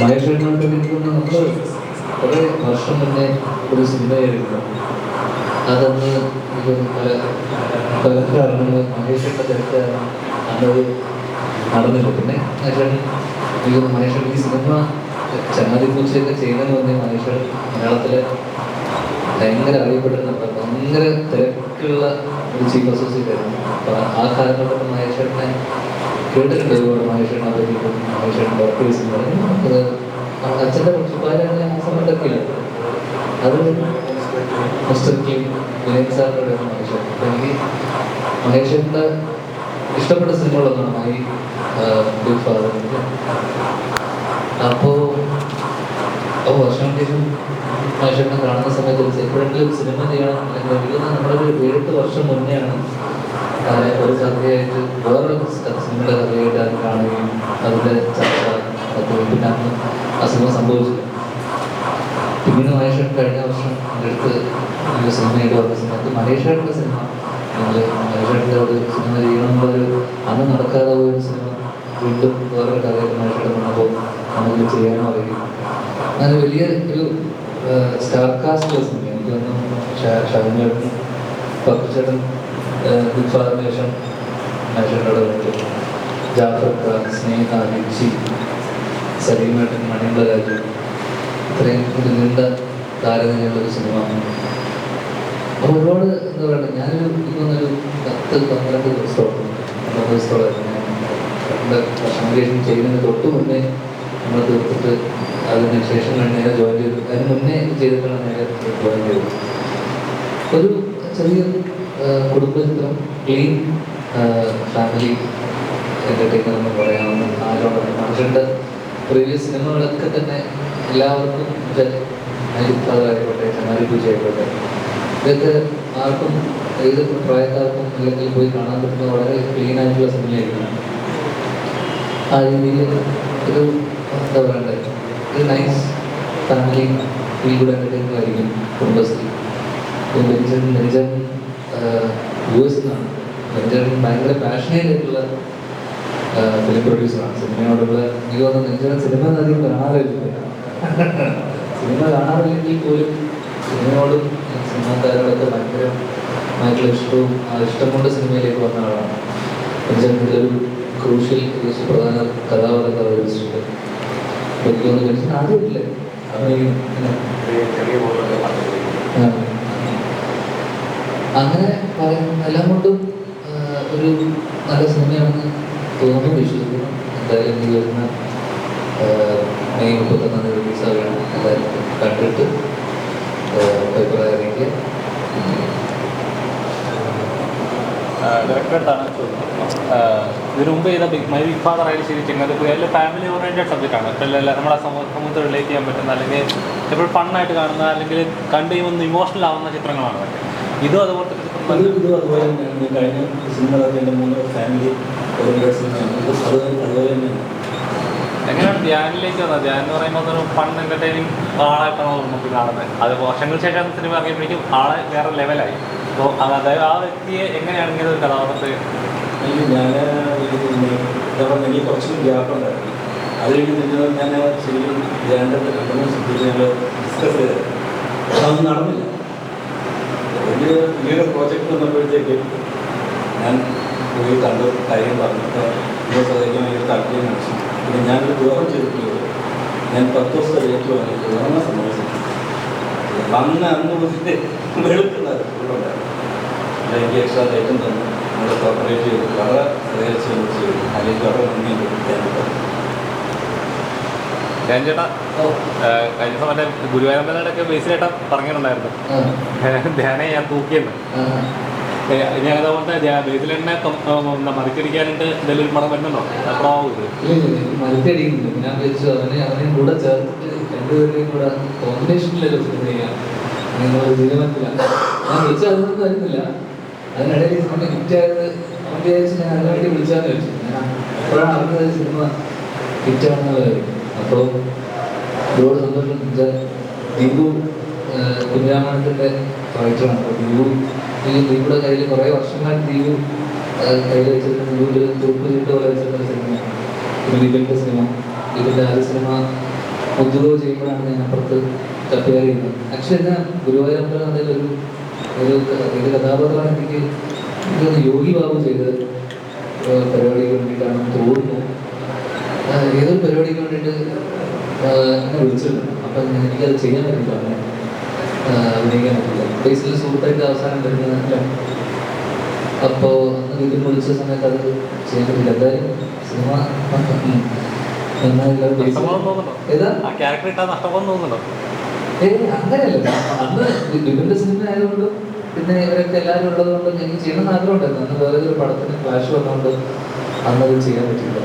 മഹേശ്വരനോട് നിൽക്കുന്ന നമ്മൾ കുറേ വർഷം മുന്നേ ഒരു സിനിമയായിരുന്നു അതൊന്ന് പല പല കാരണങ്ങൾ മഹേശ്വരന്റെ തിരക്ക് കാരണം അന്നത് നടന്നില്ല. പിന്നെ മഹേശ്വരൻ എനിക്ക് മഹേശ്വരൻ ഈ സിനിമ ചങ്ങാതിപ്പൂച്ചയൊക്കെ ചെയ്യുന്നതിന് പറഞ്ഞ മഹേശ്വരൻ മലയാളത്തിലെ ഭയങ്കര അറിയപ്പെടുന്ന ഭയങ്കര തിരക്കുള്ള ഒരു ചീഫ് അസോസിയേറ്റ് ആയിരുന്നു. അപ്പോൾ ആ കാലഘട്ടത്തിൽ മഹേശ്വരനെ കേട്ടിട്ടുണ്ട് ഒരുപാട് മഹേശ്വരനെ പറ്റിയിട്ടും മഹേശ്വരൻ ഡോക്ടേഴ്സ് എന്ന് പറയുന്നത് അത് അച്ഛന്റെ പ്രിൻസിപ്പാലാണ് ആ സമയത്തൊക്കെ അത് കിം വിനയൻ സാറിന്റെ അപ്പോൾ എനിക്ക് മഹേശ്വരന്റെ ഇഷ്ടപ്പെട്ട സിനിമകളൊന്നാണ് മൈ ബിഗ് ഫാദർ അപ്പോൾ അപ്പോൾ വർഷം ശേഷം മനുഷ്യനെ കാണുന്ന സമയത്ത് എപ്പോഴെങ്കിലും സിനിമ ചെയ്യണം തോന്നുന്നു നമ്മുടെ ഒരു ഏഴെട്ട് വർഷം മുന്നെയാണ് താനെ ഒരു ചർച്ചയായിട്ട് വേറൊരു സിനിമയുടെ കഥയായിട്ട് അത് കാണുകയും അതിന്റെ ചർച്ച അത് പിന്നെ അന്ന് സിനിമ സംഭവിച്ചില്ല പിന്നീട് മഹേഷൻ കഴിഞ്ഞ വർഷം എന്റെ അടുത്ത് ഒരു സിനിമയായിട്ട് വന്ന സമയത്ത് മഹേഷേട്ടന്റെ സിനിമ. ഞങ്ങൾ ഒരു സിനിമ ചെയ്യണമെന്നുള്ളൊരു അന്ന് നടക്കാതെ പോയൊരു സിനിമ. വീണ്ടും വേറൊരു കഥയായിട്ട് മഹേഷേട്ടൻ വന്നപ്പോൾ നമുക്ക് ചെയ്യാനും അറിയും. അങ്ങനെ വലിയ ഒരു സ്റ്റാർ കാസ്റ്റ് സിനിമ എനിക്ക് തോന്നുന്നു ഷാജുചേട്ടൻ പപ്പുചേട്ടൻ മഹേഷേട്ടനോട് വേണ്ടി ജാഫർ ഖാൻ സ്നേഹ ലിച്ചി സലീമേട്ടൻ മണിയുള്ള രാജു ഇത്രയും ഒരു നീണ്ട താരതമ്യമുള്ള ഒരു സിനിമ അപ്പോൾ ഒരുപാട് എന്താ പറയുക ഞാനൊരു ഇന്നൊരു പത്ത് പന്ത്രണ്ട് ദിവസത്തോളം പന്ത്രണ്ട് ദിവസത്തോളം ശേഷം ചെയ്യുന്നതിന് തൊട്ട് മുന്നേ നമ്മൾ തീർത്തിട്ട് അതിന് ശേഷം നേരെ ജോയിൻ ചെയ്തു. അതിന് മുന്നേ ചെയ്തിട്ടാണ് നേരെ ജോയിൻ ചെയ്തത്. ഒരു ചെറിയ കുടുംബചിത്രം ക്ലീൻ ഫാമിലി എന്റർടൈനർ എന്ന് പറയാവുന്ന ആരോടെ മനുഷ്യന്റെ പ്രീവിയസ് സിനിമകളൊക്കെ തന്നെ എല്ലാവർക്കും ആയിക്കോട്ടെ ചങ്ങാതി പൂജ ആയിക്കോട്ടെ ഇതൊക്കെ ആർക്കും ഏത് പ്രായക്കാർക്കും അല്ലെങ്കിൽ പോയി കാണാൻ പറ്റുന്ന വളരെ ക്ലീൻ ആയിട്ടുള്ള സിനിമയായിരിക്കണം ആ രീതിയിൽ ഒരു എന്താ പറയണ്ടേ? ഒരു nice family feel good entertainer ആയിരിക്കും കുടുംബശ്രീ. നെഞ്ചൻ യു എസ് നിന്നാണ് നെഞ്ചൻ ഭയങ്കര ഫിലിം പ്രൊഡ്യൂസറാണ് സിനിമയോടുള്ള എനിക്ക് തോന്നുന്നു സിനിമ അധികം കാണാറില്ല. സിനിമ കാണാറില്ലെങ്കിൽ പോലും സിനിമയോടും സിനിമാക്കാരോടൊക്കെ ഭയങ്കരമായിട്ടുള്ള ഭയങ്കര ഇഷ്ടവും ആ ഇഷ്ടം കൊണ്ട് സിനിമയിലേക്ക് വന്ന ആളാണ്. നെഞ്ചൻ ഒരു ക്രൂഷ്യൽ ഒരു സുപ്രധാന കഥാപാത്രം അവതരിച്ചിട്ടുണ്ട് എനിക്ക് തോന്നുന്നു നെഞ്ചൻ ആദ്യമില്ലേ അഭിനയിക്കുന്ന ആ. അങ്ങനെ പറയുന്ന എല്ലാം കൊണ്ടും ഒരു നല്ല സിനിമയാണെന്ന് തോന്നുന്നു. വിശ്വസിക്കുന്നു എന്തായാലും ഈ വരുന്ന മെയ് മുപ്പത്തൊന്നാം റിലീസ് ആവുകയാണ് എല്ലാവരും കണ്ടിട്ട്. അഭിപ്രായം അറിയിക്കുക. ഡയറക്ടറായിട്ടാണ് ഇതിനു മുമ്പ് ചെയ്ത ബിഗ് മൈ ബിഗ് ഫാദർ ആയാലും ശരി ചെങ്ങാതി അതിൽ ഫാമിലി ഓറിയന്റഡ് സബ്ജക്റ്റാണ് ഇപ്പോൾ എല്ലാ സമൂഹ സമൂഹത്തിൽ റിലേറ്റ് ചെയ്യാൻ പറ്റുന്ന അല്ലെങ്കിൽ എപ്പോഴും ഫണ്ണായിട്ട് കാണുന്ന അല്ലെങ്കിൽ കണ്ടു കഴിയുമ്പോൾ ഇമോഷണൽ ആവുന്ന ചിത്രങ്ങളാണ് ഇതും അതുപോലത്തെ ചിത്രം ഇതും അതുപോലെ തന്നെയാണ്. കഴിഞ്ഞ സിനിമ എന്റെ മൂന്ന് ഫാമിലി അതുപോലെ തന്നെയാണ്. എങ്ങനെയാണ് ധ്യാനിലേക്ക് വന്നത്? ധ്യാൻ എന്ന് പറയുമ്പോൾ അതൊരു ഫൺ എന്റർടൈനിങ് ആളായിട്ടാണ് നമുക്ക് കാണുന്നത്. അത് വർഷങ്ങൾക്ക് ശേഷം സിനിമ ഇറങ്ങിയപ്പോഴേക്കും ആളെ വേറെ ലെവലായി അപ്പോൾ അതായത് ആ വ്യക്തിയെ എങ്ങനെയാണ് ഇങ്ങനെ ഒരു കഥാപാത്രത്തെ ഞാൻ എനിക്ക് കുറച്ചും ഗ്യാപ്പ് ഉണ്ടായിരുന്നു. അത് കഴിഞ്ഞ് പിന്നെ ഞാൻ ശരിക്കും ധ്യാനത്തെ കണ്ടെന്ന് ശ്രദ്ധിച്ച് ഡിസ്കസ് ചെയ്തത് അതൊന്നും നടന്നില്ല. വലിയ വലിയൊരു പ്രോജക്റ്റ് വന്നപ്പോഴത്തേക്ക് ഞാൻ പോയി കണ്ടു കാര്യം പറഞ്ഞിട്ട് ഇതിനെ സഹായിക്കാൻ ഭയങ്കര താല്പര്യം കാണിച്ചു. പിന്നെ ഞാനൊരു ദ്രോഹം ചെയ്തിട്ടുള്ളത് ഞാൻ പത്ത് ദിവസത്തെ ഡേറ്റ് വാങ്ങിയിട്ട് ഉറങ്ങ സമ്മതിച്ചിട്ടുണ്ട് അന്ന് അന്ന് മുതൽ വെളുപ്പുണ്ടായിരുന്നു എനിക്ക് എക്സ്ട്രാ ഡേറ്റും തന്നു. നമ്മൾ കോപ്പറേറ്റ് വളരെ ചെയ്തു. അല്ലെങ്കിൽ വളരെ നന്ദിയുണ്ട് ധ്യാനത്തെ ധ്യാൻ ചേട്ടാ കഴിഞ്ഞ ദിവസം മറ്റേ ഗുരുവായൂരമ്പലയുടെ ബേസ് ചേട്ടാ പറഞ്ഞിട്ടുണ്ടായിരുന്നു. ധ്യാനം ഞാൻ തൂക്കിയെന്ന്. എന്തെങ്കിലും ഒരു വരുന്നുണ്ടോ? ഇത്. ഞാൻ അവനെ അവനെയും കൂടെ ചേർത്തിട്ട് കൂടെ നിങ്ങൾ ഞാൻ വിളിച്ചു അതൊന്നും വരുന്നില്ല അതിനിടയിൽ ഈ സിനിമ ഹിറ്റായത് അവൻ വിചാരിച്ച് ഞാൻ അതിനു വേണ്ടി വിളിച്ചാന്ന് വെച്ചു ഞാൻ അപ്പോഴാണ് അറിഞ്ഞത് ഈ സിനിമ ഹിറ്റാണെന്നുള്ള കാര്യം അപ്പോൾ ഇതോട് സന്തോഷം. ദീപു കുഞ്ഞാമണത്തിന്റെ റൈറ്ററാണ് അപ്പോൾ ദീപു ഈ ദീപുടെ കയ്യിൽ കുറേ വർഷങ്ങളായിട്ട് ദീപു കയ്യിൽ വെച്ചിട്ട് ദീപുവിന്റെ തൂപ്പ് ചീട്ട് പോലെ വെച്ചിട്ടുള്ള സിനിമ ഇതിന്റെ സിനിമ. ഇതിന്റെ ആദ്യ സിനിമ ഉദ്യോഗം ചെയ്യുമ്പോഴാണ് ഞാൻ അപ്പുറത്ത് കപ്പേർ ചെയ്യുന്നത്. ആക്ച്വലി ഞാൻ ഗുരുവായൂരമ്പലം എന്നതിൽ ഒരു ഒരു കഥാപാത്രമാണ് എനിക്ക് യോഗി ബാബു ചെയ്ത പരിപാടിക്ക് വേണ്ടിയിട്ടാണെന്ന് തോന്നുന്നു ഏതൊരു പരിപാടിക്ക് വേണ്ടിയിട്ട് വിളിച്ചിരുന്നു അപ്പം എനിക്കത് ചെയ്യാൻ പറ്റില്ല. അങ്ങനെ അഭിനയിക്കാൻ പറ്റില്ല. ബേസിൽ സുഹൃത്തായിട്ട് അവസാനം വരുന്നതല്ല അപ്പോൾ അന്ന് വീട്ടിൽ വിളിച്ച സമയത്ത് അത് ചെയ്യാൻ പറ്റില്ല. എന്തായാലും സിനിമ അങ്ങനെയല്ല. അന്ന് ബിബിന്റെ സിനിമ ആയതുകൊണ്ട് പിന്നെ ഇവരൊക്കെ എല്ലാവരും ഉള്ളതുകൊണ്ട് എനിക്ക് ചെയ്യണമെന്ന് ആഗ്രഹമുണ്ടായിരുന്നു. അന്ന് വേറെ ഒരു പടത്തിന് ക്ലാഷ് വന്നുകൊണ്ട് അന്നത് ചെയ്യാൻ പറ്റില്ല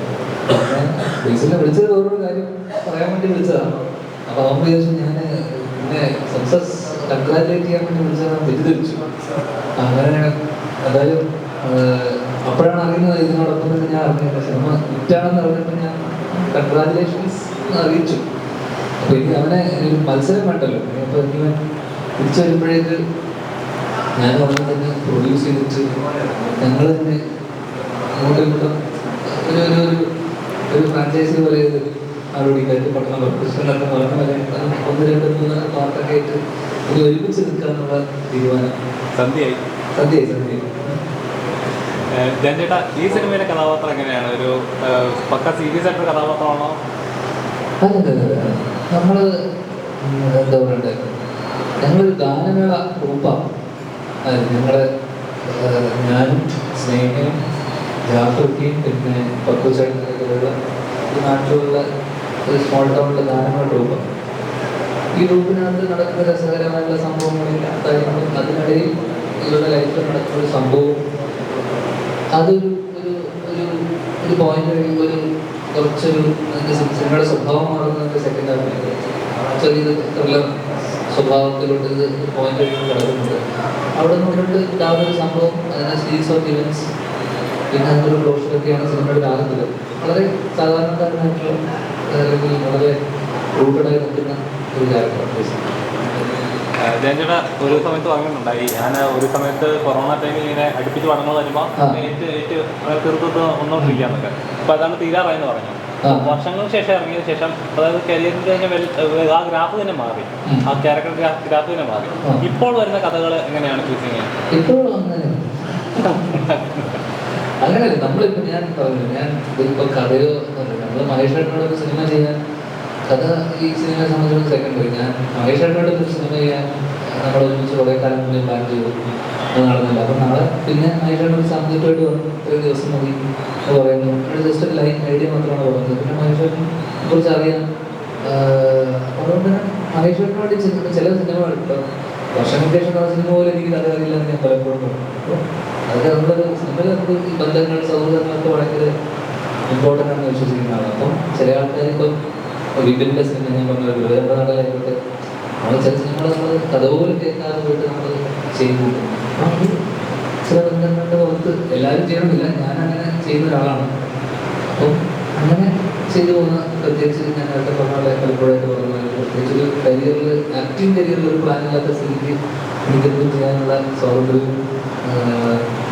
ബേസിനെ വിളിച്ചത് വേറൊരു കാര്യം പറയാൻ വേണ്ടി വിളിച്ചതാണ്. അപ്പൊ അവൻ വിചാരിച്ചു ഞാൻ പിന്നെ സക്സസ് കൺഗ്രാജുലേറ്റ് ചെയ്യാൻ വേണ്ടി വിളിച്ചതാണ് തെറ്റിദ്ധരിച്ചു. അങ്ങനെ അതായത് അപ്പോഴാണ് അറിയുന്നത് ഇതിനോടൊപ്പം തന്നെ ഞാൻ അറിഞ്ഞത് സിനിമ ഹിറ്റാണെന്ന് അറിഞ്ഞപ്പോൾ ഞാൻ കൺഗ്രാജുലേഷൻസ് അറിയിച്ചു. അപ്പൊ ഇനി അവനെ ഒരു മത്സരം വേണ്ടല്ലോ അപ്പൊ ഇവൻ തിരിച്ചു വരുമ്പോഴേക്ക് ഞാൻ അവനെ തന്നെ പ്രൊഡ്യൂസ് ചെയ്തിട്ട് ഞങ്ങൾ തന്നെ അങ്ങോട്ടും ഇങ്ങോട്ടും ഒരു ഒരു ഒരു ഫ്രാഞ്ചൈസി പോലെ ഇത് ആരോടിക്കായിട്ട് പട്ടണം കൃഷ്ണനൊക്കെ പറഞ്ഞ അല്ലെങ്കിൽ ഒന്ന് രണ്ട് മൂന്ന് പാർട്ടൊക്കെ ആയിട്ട് ഇനി ഒരുമിച്ച് നിൽക്കാന്നുള്ള തീരുമാനം. സന്ധ്യയായി. സന്ധ്യയായി സന്ധ്യയായി. ചേട്ടാ ഈ സിനിമയിലെ കഥാപാത്രം എങ്ങനെയാണ്? ഒരു പക്ക സീരിയസ് ആയിട്ടൊരു കഥാപാത്രമാണോ? അല്ലല്ല നമ്മൾ എന്താ പറയണ്ടേ? ഞങ്ങളൊരു ഗാനമേള ഗ്രൂപ്പാണ് ഞങ്ങളെ ഞാനും സ്നേഹയും ജാഫർക്കിയും പിന്നെ പക്കുചേട്ടനുള്ള ഈ നാട്ടിലുള്ള ഒരു സ്മോൾ ടൗണിലെ ഗാനങ്ങളുടെ രൂപം. ഈ ഗ്രൂപ്പിനകത്ത് നടക്കുന്ന രസകരമായിട്ടുള്ള സംഭവങ്ങളില്ല കാര്യങ്ങളും അതിനിടയിൽ ഇവരുടെ ലൈഫിൽ നടക്കുന്ന ഒരു സംഭവം അതൊരു ഒരു ഒരു ഒരു പോയിന്റ് കഴിയുമ്പോൾ ഒരു കുറച്ചൊരു സിനിമയുടെ സ്വഭാവം മാറുന്നതിന്റെ സെക്കൻഡ് ഹാഫിൽ ചെറിയ ത്രില്ലർ സ്വഭാവത്തിലോട്ട് ഇത് പോയിന്റ് കഴിയുമ്പോൾ കിടക്കുന്നുണ്ട്. അവിടെ നിന്നിട്ട് ഉണ്ടാകുന്ന ഒരു സംഭവം അതിനെ സീരീസ് ഓഫ് ഇവന്റ്സ് പിന്നെ അതിന്റെ ക്ലോഷറൊക്കെയാണ് സിനിമയുടെ ആകുന്നത് വളരെ സാധാരണക്കാരനായിട്ടുള്ള അല്ലെങ്കിൽ വളരെ റൂട്ടഡായി നിൽക്കുന്ന ഒരു ക്യാരക്ടർ ചേട്ടാ ഒരു സമയത്ത് പറഞ്ഞിട്ടുണ്ടായി ഞാൻ ഒരു സമയത്ത് കൊറോണ ടൈമിൽ ഇങ്ങനെ അടുപ്പിച്ച് പടങ്ങൾ വരുമ്പോൾ. ഏറ്റവും ഏറ്റവും തീർത്തത് അപ്പൊ അതാണ് തീരാറായെന്ന് പറഞ്ഞു. വർഷങ്ങൾക്ക് ശേഷം ഇറങ്ങിയതിന് ശേഷം അതായത് കരിയറിന്റെ തന്നെ ആ ഗ്രാഫ് തന്നെ മാറി. ആ ക്യാരക്ടർ ഗ്രാഫ് തന്നെ മാറി. ഇപ്പോൾ വരുന്ന കഥകൾ എങ്ങനെയാണ് ചൂസ് ചെയ്യുന്നത് അങ്ങനെയല്ല നമ്മളിപ്പോ ഞാൻ പറഞ്ഞു ഞാൻ ഇതിപ്പോ കഥയോ നമ്മൾ മഹേഷേട്ടനോട് ഒരു സിനിമ ചെയ്യാൻ കഥ ഈ സിനിമയെ സംബന്ധിച്ചിടത്തോളം സെക്കൻഡറി ഞാൻ മഹേഷേട്ടനോട് ഒരു സിനിമ ചെയ്യാൻ നമ്മൾ ഒരുമിച്ച് കുറേ കാലം മുന്നേ പ്ലാൻ ചെയ്തു. നടന്നില്ല. അപ്പം നാളെ പിന്നെ മഹേഷേട്ടൻ ഒരു സബ്ജക്റ്റുമായിട്ട് വന്നു ഒരു ദിവസം മതി എന്ന് പറയുന്നു. ജസ്റ്റ് ഒരു ലൈൻ ഐഡിയ മാത്രമാണ് പറഞ്ഞത് പിന്നെ മഹേഷേട്ടനെ കുറിച്ച് അറിയാം. അതുകൊണ്ട് തന്നെ മഹേഷേട്ടനോട് ചില സിനിമകൾ ഇപ്പം വർഷം ആ സിനിമ പോലെ എനിക്ക് കഥ അറിയില്ല എന്ന് ഞാൻ പലപ്പോഴും പറഞ്ഞു. അതൊക്കെ ബന്ധങ്ങൾ സൗഹൃദങ്ങളൊക്കെ ഭയങ്കര ഇമ്പോർട്ടന്റ് ആണെന്ന് വിശ്വസിക്കുന്ന ആളാണ്. അപ്പം ചില ആൾക്കാർ ഇപ്പം സിനിമ ഞാൻ പറഞ്ഞ വിവേക നാടകമായിക്കോട്ടെ നമ്മൾ ചില സിനിമകൾ നമ്മൾ കഥ പോലും കേൾക്കാതെ പോയിട്ട് നമ്മൾ ചെയ്യുന്നു ചില ബന്ധങ്ങളുടെ പുറത്ത് എല്ലാവരും ചെയ്യണമെന്നില്ല ഞാൻ അങ്ങനെ ചെയ്യുന്ന ഒരാളാണ്. അപ്പം അങ്ങനെ ചെയ്തു പോകുന്ന പ്രത്യേകിച്ച് ഞാൻ നേരത്തെ പറഞ്ഞ പോലെ പലപ്പോഴായിട്ട് പറഞ്ഞു പ്രത്യേകിച്ച് ഒരു കരിയറിൽ ആക്ടിങ് കരിയറിൽ ഒരു പ്ലാൻ സ്ഥിതിക്ക് എനിക്കെന്തും ചെയ്യാനുള്ള സ്വാതന്ത്ര്യവും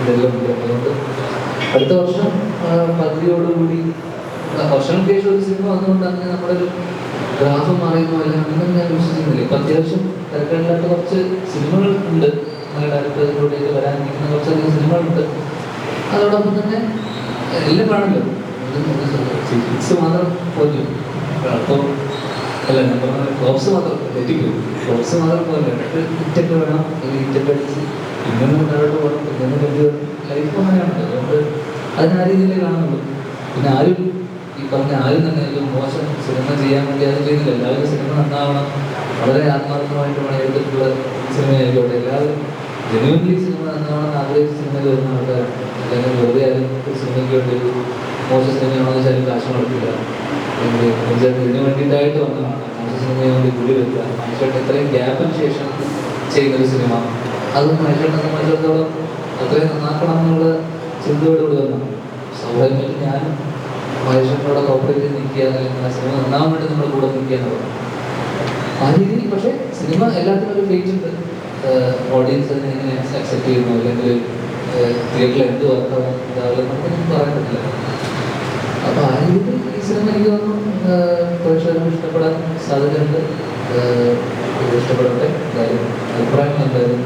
ഇതെല്ലാം അതുകൊണ്ട് അടുത്ത വർഷം പദ്ധതിയോടുകൂടി വർഷങ്ങൾക്ക് ശേഷം ഒരു സിനിമ വന്നുകൊണ്ട് അങ്ങനെ നമ്മുടെ ഒരു ഗ്രാഫ് മാറിയെന്നോ അല്ല അങ്ങനെ ഞാൻ വിശ്വസിക്കുന്നില്ല. ഇപ്പം അത്യാവശ്യം തിരക്കില്ലാത്ത കുറച്ച് സിനിമകൾ ഉണ്ട്. നിങ്ങളുടെ അടുത്തതിലൂടെ വരാനിരിക്കുന്ന കുറച്ചധികം സിനിമകളുണ്ട്. അതോടൊപ്പം തന്നെ എല്ലാം കാണുമല്ലോ. ഫിക്സ് മാത്രം പോലും. അപ്പോൾ അല്ല ഞാൻ പറഞ്ഞ മാത്രം തെറ്റിപ്പോയി. ഫ്ലോപ്സ് മാത്രം പോലെ. ഇറ്റൊക്കെ വേണം. ഇറ്റൊക്കെ അടിച്ച് ഇങ്ങനെ മുന്നോട്ട് പോകണം ഇങ്ങനെ വലിയ ലൈഫ് അങ്ങനെയാണ് അതുകൊണ്ട് അതിന് ആ രീതിയിലേ കാണുന്നുള്ളൂ പിന്നെ ആരും ഈ പറഞ്ഞ ആരും തന്നെ ഒരു മോശം സിനിമ ചെയ്യാൻ വേണ്ടി ആരും ചെയ്യുന്നില്ല. എല്ലാവരും സിനിമ നന്നാവണം. വളരെ ആത്മാർത്ഥമായിട്ട് പണിയെടുത്തിട്ടുള്ള സിനിമയായിക്കോട്ടെ എല്ലാവരും ജെനുവൻലി സിനിമ നന്നാവണം ആഗ്രഹിച്ച സിനിമയിൽ വരുന്ന ആൾക്കാരാണ്. അല്ലെങ്കിൽ വെറുതെ ആരും സിനിമയ്ക്ക് വേണ്ടി ഒരു മോശം സിനിമയാണെന്ന് വെച്ചാൽ കാശ് മുടക്കില്ല. ഇതിന് വേണ്ടിയിട്ടായിട്ട് വന്നതാണ്. മോശം സിനിമയെ വേണ്ടി കൂടി മനുഷ്യർക്ക് ഇത്രയും ഗ്യാപ്പിന് ശേഷം ചെയ്യുന്നൊരു സിനിമ അത് മനുഷ്യനെ സംബന്ധിച്ചിടത്തോളം അത്രയും നന്നാക്കണം എന്നുള്ള ചിന്തയോടുകൂടി വന്നു. സൗഹൃദത്തിൽ ഞാൻ മനുഷ്യനോട് കോപ്പറേറ്റ് നിൽക്കുക അല്ലെങ്കിൽ സിനിമ നന്നാവാൻ വേണ്ടി നമ്മുടെ കൂടെ നിൽക്കുക എന്നുള്ളത് ആ രീതിയിൽ പക്ഷേ സിനിമ എല്ലാത്തിനും ഒരു ഫേറ്റ് ഉണ്ട്. ഓഡിയൻസ് അതിനെ എങ്ങനെ അക്സെപ്റ്റ് ചെയ്യുന്നു അല്ലെങ്കിൽ തിയേറ്ററിൽ എന്ത് വർക്കാവും ഇതാവില്ല നമുക്കൊന്നും പറയാൻ പറ്റില്ല. അപ്പോൾ ആ രീതിയിൽ ഈ സിനിമ എനിക്ക് തോന്നുന്നു പ്രേക്ഷകർക്ക് ഇഷ്ടപ്പെടാൻ സാധ്യതയുണ്ട്. ഇഷ്ടപ്പെടട്ടെ എന്തായാലും. അഭിപ്രായം എന്തായാലും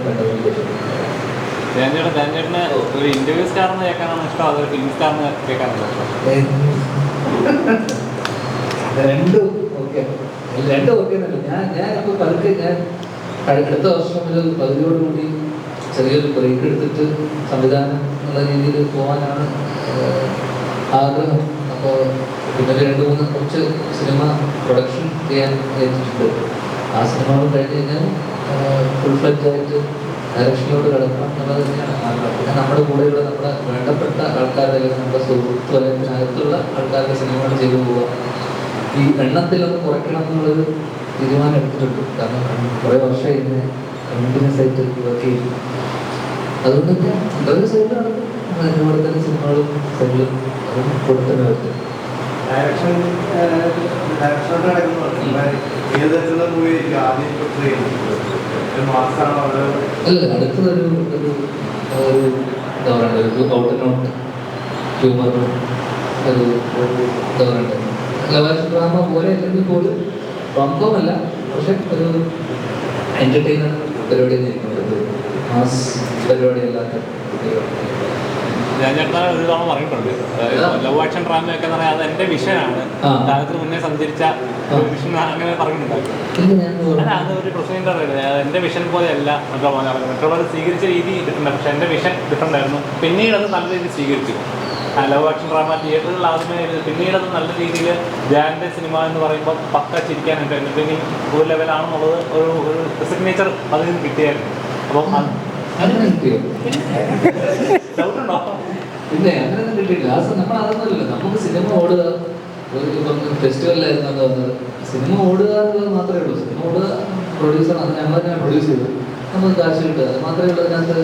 ധ്യാൻചേട്ടൻ ഒരു ഫിലിം രണ്ടും രണ്ടും എന്നല്ല. ഞാൻ അടുത്ത വർഷം ഒരു പകുതിയോടുകൂടി ചെറിയൊരു ബ്രേക്ക് എടുത്തിട്ട് സംവിധാനം എന്നുള്ള രീതിയിൽ പോകാനാണ് ആഗ്രഹം. അപ്പോൾ പിന്നെ രണ്ട് മൂന്ന് കുറച്ച് സിനിമ പ്രൊഡക്ഷൻ ചെയ്യാൻ ആ സിനിമകൾ കഴിഞ്ഞ് കഴിഞ്ഞാൽ ഫുൾ ഫ്ലെഡ്ജ് ആയിട്ട് ഡയറക്ഷനിലോട്ട് കിടക്കണം എന്നുള്ളത് തന്നെയാണ് ആഗ്രഹം. പിന്നെ നമ്മുടെ കൂടെയുള്ള നമ്മുടെ വേണ്ടപ്പെട്ട ആൾക്കാരുടെ അല്ലെങ്കിൽ നമ്മുടെ അല്ലെങ്കിൽ അകത്തുള്ള ആൾക്കാരുടെ സിനിമകൾ ചെയ്തു പോവുക. ഈ എണ്ണത്തിലൊന്ന് കുറയ്ക്കണം എന്നുള്ളൊരു തീരുമാനം എടുത്തിട്ടുണ്ട്. കാരണം കുറേ വർഷം ഇതിനെ കണ്ടിന്യൂസ് ആയിട്ട് വർക്ക് ചെയ്തു അതുകൊണ്ട് തന്നെ ഒരു സൈഡിലാണ് അതുപോലെ തന്നെ സിനിമകളും സൈഡിലും അതും കൊടുത്തന്നെ വരും ഡയറക്ഷൻ ഡയറക്ഷനോട് കിടക്കുന്നു ഏത് തരത്തിലുള്ള മൂവി ആയിരിക്കും ആദ്യം പ്രിഫർ ചെയ്യുന്നത്? ഒരു മാസമാണോ അതോ അല്ല അടുത്തതൊരു ഒരു ഒരു ഒരു ഔട്ട് ആൻഡ് ഔട്ട് ഹ്യൂമർ ഒരു എന്താ ലവാഷ് ഡ്രാമ പോലെ അല്ലെങ്കിൽ പോലും റോംകോം അല്ല പക്ഷെ ഒരു എന്റർടൈനർ പരിപാടി തന്നെയായിരിക്കും മാസ് പരിപാടി അല്ലാത്ത ധ്യാൻചേട്ടൻ ഒരു തവണ പറഞ്ഞിട്ടുണ്ട്. അതായത് ലവ് ആക്ഷൻ ഡ്രാമയൊക്കെ എന്ന് പറഞ്ഞാൽ അത് എന്റെ വിഷനാണ്. കാലത്തിന് മുന്നേ സഞ്ചരിച്ച ഒരു വിഷൻ അങ്ങനെ പറഞ്ഞിട്ടുണ്ടായിരുന്നു ഞാൻ അല്ല അതൊരു പ്രശ്നം എന്റെ വിഷൻ പോലെയല്ല മറ്റുള്ളവർ സ്വീകരിച്ച രീതി ഡിഫറെന്റ് പക്ഷെ എന്റെ വിഷൻ ഡിഫറെന്റ് ആയിരുന്നു. പിന്നീട് അത് നല്ല രീതിയിൽ സ്വീകരിച്ചു. ആ ലവ് ആക്ഷൻ ഡ്രാമ തിയേറ്ററിൽ ആദ്യമേ പിന്നീട് അത് നല്ല രീതിയിൽ ജാന്റെ സിനിമ എന്ന് പറയുമ്പോൾ പക്ക ചിരിക്കാനുണ്ട് എന്റർടൈനിങ് ഒരു ലെവലാണെന്നുള്ളത് ഒരു ഒരു സിഗ്നേച്ചർ അതിൽ നിന്ന് കിട്ടിയായിരുന്നു. അപ്പം അത് പിന്നെ അങ്ങനെയൊന്നും കിട്ടിയില്ല ആ നമ്മൾ അതൊന്നുമല്ല. നമുക്ക് സിനിമ ഓടുക ഇപ്പം ഫെസ്റ്റിവലിലായിരുന്നു അത് വന്നത്. സിനിമ ഓടുക എന്നുള്ളത് മാത്രമേ ഉള്ളൂ. സിനിമ ഓടുക പ്രൊഡ്യൂസർ അത് ഞങ്ങൾ തന്നെ പ്രൊഡ്യൂസ് ചെയ്തു. നമുക്ക് കാശ് കിട്ടുക. അത് മാത്രമേ ഉള്ളൂ അതിനകത്ത്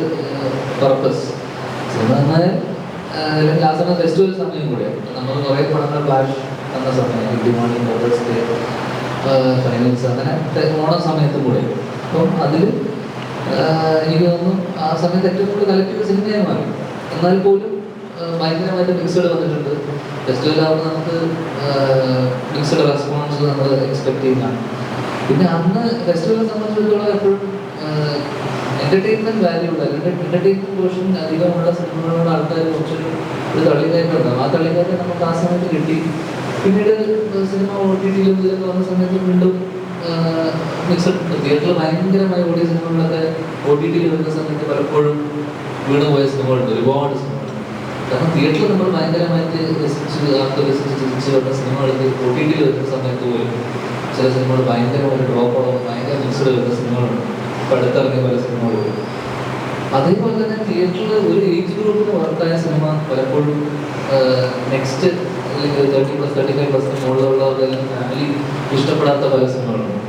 പർപ്പസ് സിനിമ എന്നാൽ അല്ലെങ്കിൽ ആ സമയം ഫെസ്റ്റിവൽ സമയം കൂടെ. നമ്മൾ കുറേ പടങ്ങൾ ഫ്ലാഷ് വന്ന സമയം ഡിമാൻഡിങ് മോഡൽസ് ഡേ ഫൈനൽസ് അങ്ങനെ ഓണ സമയത്തും കൂടെ. അപ്പം അതിൽ എനിക്ക് തോന്നുന്നു ആ സമയത്ത് ഏറ്റവും കൂടുതൽ സിനിമയായി മാറി എന്നാൽ പോലും ഭയങ്കരമായിട്ട് മിക്സഡ് വന്നിട്ടുണ്ട്. ഫെസ്റ്റിവൽ ആകുമ്പോൾ നമുക്ക് മിക്സഡ് റെസ്പോൺസ് നമ്മൾ എക്സ്പെക്ട് ചെയ്യുന്നതാണ്. പിന്നെ അന്ന് ഫെസ്റ്റിവലിനെ സംബന്ധിച്ചിടത്തോളം എപ്പോഴും എന്റർടൈൻമെന്റ് വാല്യൂ ഉണ്ട് അല്ലെങ്കിൽ എന്റർടൈൻമെന്റ് പോർഷൻ അധികമുള്ള സിനിമകളോട് ആൾക്കാർ കുറച്ചൊരു ഒരു തള്ളിക്കയറ്റം ഉണ്ടാവും. ആ തള്ളിക്കയറ്റം നമുക്ക് ആ സമയത്ത് കിട്ടി. പിന്നീട് സിനിമ ഒ ടി ടിയിലും ഇതിലൊക്കെ വന്ന സമയത്ത് വീണ്ടും മിക്സഡ് തിയേറ്ററിൽ ഭയങ്കരമായി ഓടിയ സിനിമകളൊക്കെ ഒ ടി ടിയിൽ വരുന്ന സമയത്ത് പലപ്പോഴും വീണ് പോയ സിനിമകളുണ്ട് ഒരുപാട് സിനിമകളുണ്ട് കാരണം തിയേറ്ററിൽ നമ്മൾ ഭയങ്കരമായിട്ട് രസിച്ച് വരുന്ന സിനിമകൾക്ക് ഒ ടി വരുന്ന സമയത്ത് പോലും ചില സിനിമകൾ ഭയങ്കരമായിട്ട് ഡ്രോപ്പ് ആവും ഭയങ്കര മിക്സഡ് വരുന്ന സിനിമകളുണ്ട്. ഇപ്പം അടുത്തിറങ്ങിയ പല സിനിമകളും അതേപോലെ തന്നെ തിയേറ്ററിൽ ഒരു ഏജ് ഗ്രൂപ്പിന് വർക്കായ സിനിമ പലപ്പോഴും നെക്സ്റ്റ് അല്ലെങ്കിൽ തേർട്ടി പ്ലസ് തേർട്ടി ഫൈവ് പ്ലസിന് മുകളിലുള്ളവർക്ക് ഫാമിലി ഇഷ്ടപ്പെടാത്ത പല സിനിമകളുണ്ട്.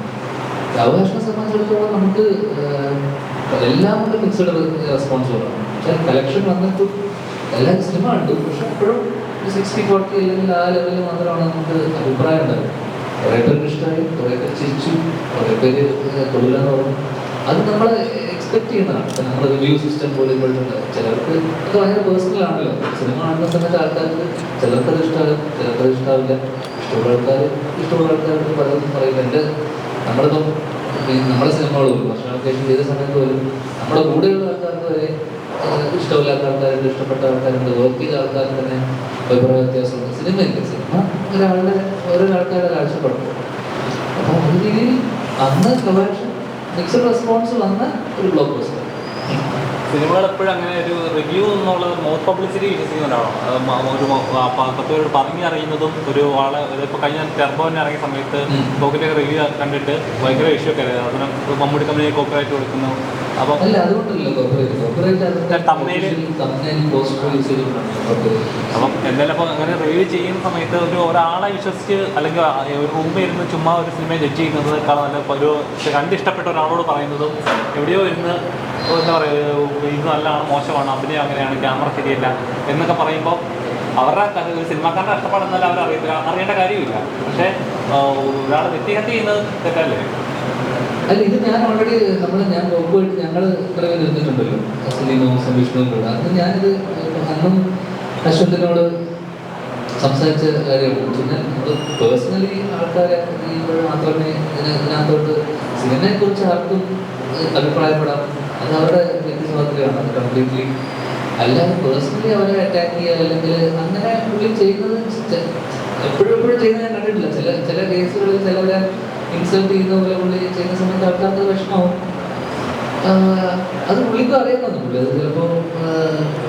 അവകാശം സംബന്ധിച്ചിടത്തോളം നമുക്ക് എല്ലാം കൊണ്ട് മിക്സഡ് റെസ്പോൺസുകളാണ് പക്ഷേ കളക്ഷൻ വന്നിട്ടും എല്ലാ ഉണ്ട് പക്ഷെ അപ്പോഴും സിക്സ്റ്റി ഫോർട്ടി അല്ലെങ്കിൽ ആ ലെവലിൽ മാത്രമാണ് നമുക്ക് അഭിപ്രായം ഉണ്ടായത് കുറേ പേർക്ക് ഇഷ്ടമായി കുറേ പേര് ചിരിച്ചു കുറേ പേര് തൊഴിലെന്ന് പറഞ്ഞു അത് നമ്മൾ എക്സ്പെക്ട് ചെയ്യുന്നതാണ്. നമ്മുടെ റിവ്യൂ സിസ്റ്റം പോലെ ഇപ്പോഴുണ്ട് ചിലർക്ക് അത് ഭയങ്കര പേഴ്സണൽ ആണല്ലോ. സിനിമ കാണുന്ന സമയത്ത് ആൾക്കാർക്ക് ചിലർക്ക് അത് ഇഷ്ടമാകും ചിലർക്ക് അത് ഇഷ്ടമാവില്ല ഇഷ്ടമുള്ള ആൾക്കാർ ഇഷ്ടമുള്ള ആൾക്കാർക്ക് പലതും പറയില്ല. എന്റെ നമ്മളിപ്പം നമ്മുടെ സിനിമകൾ ഭക്ഷണക്കേഷൻ ചെയ്ത സമയത്ത് പോലും നമ്മുടെ കൂടെയുള്ള ആൾക്കാർക്ക് വരെ ഇഷ്ടമില്ലാത്ത ആൾക്കാരുണ്ട് ഇഷ്ടപ്പെട്ട ആൾക്കാരുണ്ട് വർക്ക് ചെയ്ത ആൾക്കാർ തന്നെ അഭിപ്രായ വ്യത്യാസമുണ്ട് സിനിമയില്ല സിനിമ ഒരാളുടെ ഓരോ ആൾക്കാരുടെ കാഴ്ചപ്പാടും അപ്പോൾ രീതിയിൽ അന്ന് കളക്ഷൻ മിക്സഡ് റെസ്പോൺസ് വന്ന ഒരു ബ്ലോക്ക് ബസ്റ്റർ സിനിമകൾ എപ്പോഴും അങ്ങനെ ഒരു റിവ്യൂ എന്നുള്ളത് മോർ പബ്ലിസിറ്റി വിശ്വസിക്കുന്ന ഒരാളാണ്. ഒരു പത്ത് പേരോട് പറഞ്ഞു അറിയുന്നതും ഒരു ആളെ ഇപ്പോൾ കഴിഞ്ഞ ടെർബോനെ ഇറങ്ങിയ സമയത്ത് ബോക്കിന്റെ പോക്കറ്റ് റിവ്യൂ കണ്ടിട്ട് ഭയങ്കര ഇഷ്യൂ ഒക്കെ ആയിരുന്നു. അതിന് മമ്മൂടി കമ്പനി കോപ്പറേറ്റ് കൊടുക്കുന്നു. അപ്പം അപ്പം എന്തായാലും അപ്പോൾ അങ്ങനെ റിവ്യൂ ചെയ്യുന്ന സമയത്ത് ഒരു ഒരാളെ വിശ്വസിച്ച് അല്ലെങ്കിൽ ഒരു റൂമിൽ ഇരുന്ന് ചുമ്മാ ഒരു സിനിമ ജഡ്ജ് ചെയ്യുന്നതിനേക്കാൾ നല്ല ഒരു കണ്ടിഷ്ടപ്പെട്ട ഒരാളോട് പറയുന്നതും എവിടെയോ ഇരുന്ന് എന്താ പറയുക ഇത് നല്ലതാണ് മോശമാണ് അഭിനയം അങ്ങനെയാണ് ക്യാമറ ശരിയല്ല എന്നൊക്കെ പറയുമ്പോൾ അവരുടെ ഒരു സിനിമാക്കാരുടെ കഷ്ടപ്പാടെന്നാലും അവർ അറിയത്തില്ല അറിയേണ്ട കാര്യമില്ല. പക്ഷേ ഒരാൾ വ്യക്തിഹത്യ ചെയ്യുന്നത് തെറ്റല്ലേ? അല്ല ഇത് ഞാൻ ഓൾറെഡി നമ്മൾ ഞാൻ പോകുമ്പോയിട്ട് ഞങ്ങൾ ഇത്ര പേര് ഇരുന്നിട്ടുണ്ടല്ലോ സലീനും വിഷ്ണുവും കൂടെ അന്ന് ഞാനിത് അന്നും അശ്വന്തിനോട് സംസാരിച്ച കാര്യമാണ്. പിന്നെ പേഴ്സണലി ആൾക്കാരെ മാത്രമേ ഇതിന് ഇതിനകത്തോട്ട് സിനിമയെക്കുറിച്ച് ആർക്കും അഭിപ്രായപ്പെടാം അത് അവരുടെ വ്യക്തിസ്വാതന്ത്ര്യമാണ് അത് കംപ്ലീറ്റ്ലി അല്ലാതെ പേഴ്സണലി അവരെ അറ്റാക്ക് ചെയ്യുക അല്ലെങ്കിൽ അങ്ങനെ പുള്ളി ചെയ്യുന്നത് എപ്പോഴും എപ്പോഴും ചെയ്യുന്നത് ഞാൻ കണ്ടിട്ടില്ല. ചില ചില കേസുകളിൽ ചിലവരെ ഇൻസൾട്ട് ചെയ്യുന്ന പോലെ പുള്ളി ചെയ്യുന്ന സമയത്ത് ആൾക്കാർക്ക് വിഷമവും അത് പുള്ളിക്കും അറിയാമെന്ന് പുള്ളി. അത് ചിലപ്പോൾ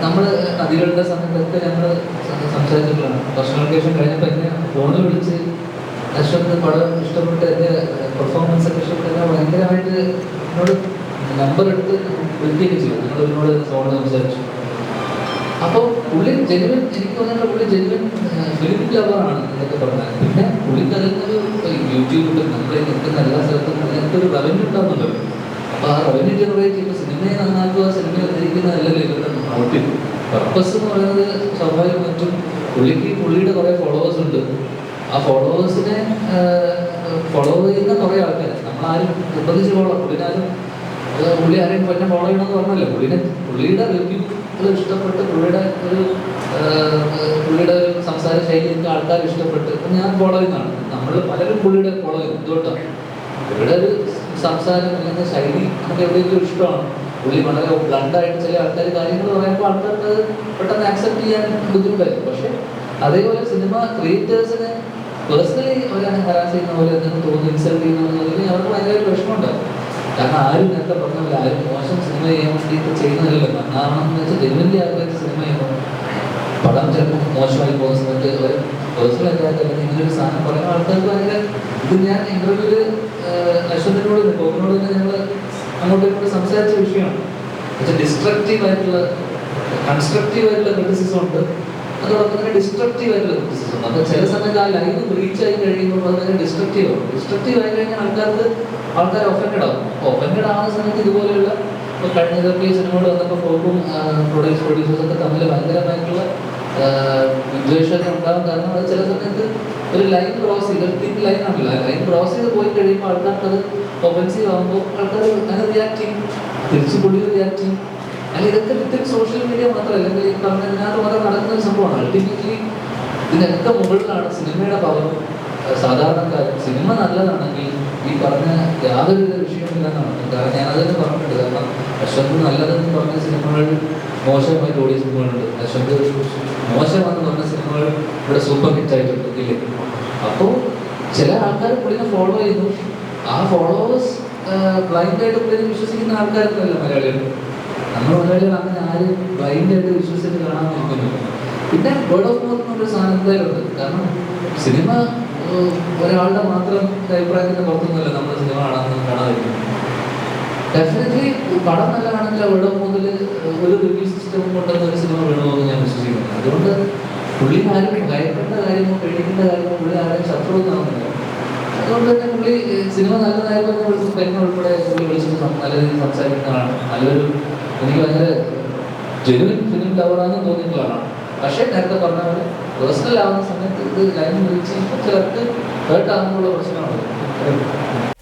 നമ്മൾ നദികളുടെ സമയത്തൊക്കെ ഞങ്ങൾ സംസാരിച്ചിട്ടുള്ളതാണ്. ശേഷം കഴിഞ്ഞപ്പോൾ എന്നെ ഫോണിൽ വിളിച്ച് അശ്വന്ത് പടം ഇഷ്ടപ്പെട്ട് എന്റെ പെർഫോമൻസ് ഒക്കെ ഇഷ്ടപ്പെട്ട് ഭയങ്കരമായിട്ട് എന്നോട് നമ്പർ എടുത്ത് വിളിക്കുകയൊക്കെ ചെയ്തു നിങ്ങൾ ഒരുപാട് ഫോണിൽ സംസാരിച്ചു. അപ്പോൾ പുള്ളി ജെനുവൻ എനിക്ക് തോന്നുന്നത് പുള്ളി ജെനുവൻ ഫിലിം ലവറാണ് എന്നൊക്കെ പറഞ്ഞാൽ പിന്നെ പുള്ളിക്ക് നിന്നൊരു യൂട്യൂബിൽ നമ്മൾ നിൽക്കുന്ന എല്ലാ സ്ഥലത്തും അതിനകത്ത് ഒരു റവന്യൂ ഉണ്ടാകുന്നുണ്ടല്ലോ അപ്പോൾ ആ റവന്യൂ ജനറേറ്റ് ചെയ്യുമ്പോൾ സിനിമയെ നന്നാക്കുക സിനിമയെ ഉദ്ധരിക്കുന്നതല്ലല്ലോ ഇവരുടെ മോട്ടീവ് പർപ്പസ് എന്ന് പറയുന്നത് സ്വാഭാവികം മറ്റും പുള്ളിക്ക് പുള്ളിയുടെ കുറേ ഫോളോവേഴ്സ് ഉണ്ട്. ആ ഫോളോവേഴ്സിനെ ഫോളോ ചെയ്യുന്ന കുറേ ആൾക്കാർ നമ്മളാരും നിർബന്ധിച്ച് പോകണം പുള്ളിനാരും ഏഹ് പുള്ളി ആരെയും പറ്റാൻ ഫോളോ ചെയ്യണമെന്ന് പറഞ്ഞല്ലോ. പുള്ളിനെ പുള്ളിയുടെ റിവ്യൂകൾ ഇഷ്ടപ്പെട്ട് പുള്ളിയുടെ ഒരു പുള്ളിയുടെ ഒരു സംസാര ശൈലി എനിക്ക് ആൾക്കാർ ഇഷ്ടപ്പെട്ട് ഞാൻ ഫോളോ ചെയ്യുന്നതാണ്. നമ്മൾ പലരും പുള്ളിയുടെ ഫോളോ ചെയ്യും. എന്തുകൊണ്ടാണ് പുള്ളിയുടെ ഒരു സംസാരം അല്ലെങ്കിൽ ശൈലി നമുക്ക് എവിടെയെങ്കിലും ഇഷ്ടമാണ്. പുള്ളി വളരെ ബ്ലണ്ടായിട്ട് ചില ആൾക്കാർ കാര്യങ്ങൾ പറയുമ്പോൾ ആൾക്കാർക്ക് അത് പെട്ടെന്ന് ആക്സെപ്റ്റ് ചെയ്യാൻ ബുദ്ധിമുട്ടായിരിക്കും. പക്ഷേ അതേപോലെ സിനിമ ക്രിയേറ്റേഴ്സിനെ പേഴ്സണലി അവരെ ഹരാസ് ചെയ്യുന്ന പോലെ എന്തെങ്കിലും തോന്നി ഇൻസൾട്ട് ചെയ്യുന്ന അവർക്ക് ഭയങ്കര വിഷമമുണ്ടാകും കാരണം ആരും നേരത്തെ പറഞ്ഞില്ല ആരും മോശം സിനിമ ചെയ്യാൻ വേണ്ടിയിട്ട് ചെയ്യുന്നതല്ലല്ലോ. നന്നാവണമെന്ന് വെച്ചാൽ ജനുവിന്റെ ആഗ്രഹിച്ച സിനിമ ചെയ്യുമ്പോൾ പടം ചിലപ്പോൾ മോശമായി പോകുന്ന സമയത്ത് അവർ പേഴ്സണൽ ആയിട്ട് അല്ലെങ്കിൽ ഇങ്ങനെ ഒരു സാധനം പറയുന്ന ആൾക്കാർക്ക് ഭയങ്കര ഇത് ഞാൻ ഇന്റർവ്യൂവിൽ തന്നെ കോക്കിനോട് തന്നെ ഞങ്ങൾ അങ്ങോട്ടും ഇങ്ങോട്ട് സംസാരിച്ച വിഷയമാണ്. പക്ഷേ ഡിസ്ട്രക്റ്റീവ് ആയിട്ടുള്ള കൺസ്ട്രക്റ്റീവ് ആയിട്ടുള്ള ക്രിറ്റിസിസം ഉണ്ട്. അതോടൊപ്പം തന്നെ ഡിസ്ട്രക്റ്റീവ് ആയിട്ടുള്ള ക്രിറ്റിസിസം അപ്പൊ ചില സമയത്ത് ആ ലൈൻ ബ്രീച്ച് ആയി കഴിയുമ്പോൾ അത് തന്നെ ഡിസ്ട്രക്റ്റീവ് ആവും ഡിസ്ട്രക്റ്റീവ് ആയി കഴിഞ്ഞാൽ ആൾക്കാർക്ക് ആൾക്കാർ ഒഫൻഡഡ് ആവും. ഒഫൻഡഡ് ആവുന്ന സമയത്ത് ഇതുപോലെയുള്ള ഇപ്പൊ കഴിഞ്ഞ സിനിമയോട് വന്നപ്പോൾ ഫോക്കും പ്രൊഡ്യൂസ് പ്രൊഡ്യൂസേഴ്സൊക്കെ തമ്മിൽ ഭയങ്കരമായിട്ടുള്ള വിദ്വേഷമൊക്കെ ഉണ്ടാകും കാരണം അത് ചില സമയത്ത് ഒരു ലൈൻ ക്രോസ് ചെയ്ത് തിൻ ലൈൻ ആണല്ലോ. ആ ലൈൻ ക്രോസ് ചെയ്ത് പോയി കഴിയുമ്പോൾ ആൾക്കാർക്ക് അത് ഒഫൻസീവ് ആകുമ്പോൾ ആൾക്കാർ അങ്ങനെ റിയാക്ട് ചെയ്യും. തിരിച്ചു പൊടി റിയാക്ട് ചെയ്യും. അല്ലെങ്കിൽ ഇതൊക്കെ ഇത്തിരി സോഷ്യൽ മീഡിയ മാത്രമല്ല അല്ലെങ്കിൽ ഈ പറഞ്ഞ ഇതിനകത്ത് നടക്കുന്ന ഒരു സംഭവമാണ്. അൾട്ടിമേറ്റ്ലി ഇതിനൊക്കെ മുകളിലാണ് സിനിമയുടെ പവർ സാധാരണക്കാരും സിനിമ നല്ലതാണെങ്കിൽ ഈ പറഞ്ഞ യാതൊരുവിധ വിഷയമില്ലെന്നാണ് കാരണം ഞാൻ പറഞ്ഞിട്ടുണ്ട്. കാരണം അശ്വന്ത് നല്ലതെന്ന് പറഞ്ഞ സിനിമകൾ മോശമായിട്ട് ഓടിയ സിനിമകളുണ്ട് അശ്വന്ത് മോശമെന്ന് പറഞ്ഞ സിനിമകൾ ഇവിടെ സൂപ്പർ ഹിറ്റ് ആയിട്ടുണ്ട്. ഇല്ലേ? അപ്പോൾ ചില ആൾക്കാർ പുള്ളിനെ ഫോളോ ചെയ്യുന്നു. ആ ഫോളോവേഴ്സ് ബ്ലൈൻഡായിട്ട് പുള്ളിനെ വിശ്വസിക്കുന്ന ആൾക്കാരൊന്നുമല്ല മലയാളികൾ. നമ്മൾ മലയാളികൾ അങ്ങനെ ആരും ബ്ലൈൻഡായിട്ട് വിശ്വസിച്ച് കാണാൻ നിൽക്കുന്നില്ല പിന്നെ വേർഡ് ഓഫ് മൗത്ത് എന്നൊരു സാധനത്തിലുണ്ട് കാരണം സിനിമ ഒരാളുടെ മാത്രം അഭിപ്രായത്തിന്റെ പുറത്തൊന്നുമല്ല നമ്മൾ സിനിമ കാണാൻ കാണാതിരിക്കുന്നത്. ഡെഫിനറ്റ്ലി പടം നല്ലതാണെങ്കിൽ ഓഫ് മൗത്തിൽ ഒരു റിവ്യൂ സിസ്റ്റം കൊണ്ടുവന്ന ഒരു സിനിമ വേണമെന്ന് ഞാൻ വിശ്വസിക്കുന്നു. അതുകൊണ്ട് പുള്ളി ആരും ഭയപ്പെട്ട കാര്യമോ പേടിക്കേണ്ട കാര്യമോ പുള്ളി ആരും ശത്രു എന്നാവുന്നില്ല അതുകൊണ്ട് തന്നെ പുള്ളി സിനിമ നല്ലതായിരുന്നു പെണ്ണുൾപ്പെടെ പുള്ളി വിളിച്ചിട്ട് നല്ല രീതിയിൽ സംസാരിക്കുന്നതാണ്. നല്ലൊരു എനിക്ക് ഭയങ്കര ജെനുവിൻ ഫിലിം ലവറാണെന്ന് തോന്നിയിട്ടുള്ളതാണ്. പക്ഷേ നേരത്തെ പറഞ്ഞ പോലെ പേഴ്സണൽ ആവുന്ന സമയത്ത് ഇത് ലൈൻ വിളിച്ച് ചിലർക്ക് ഹേർട്ട് ആകുന്നുള്ള പ്രശ്നമാണ്.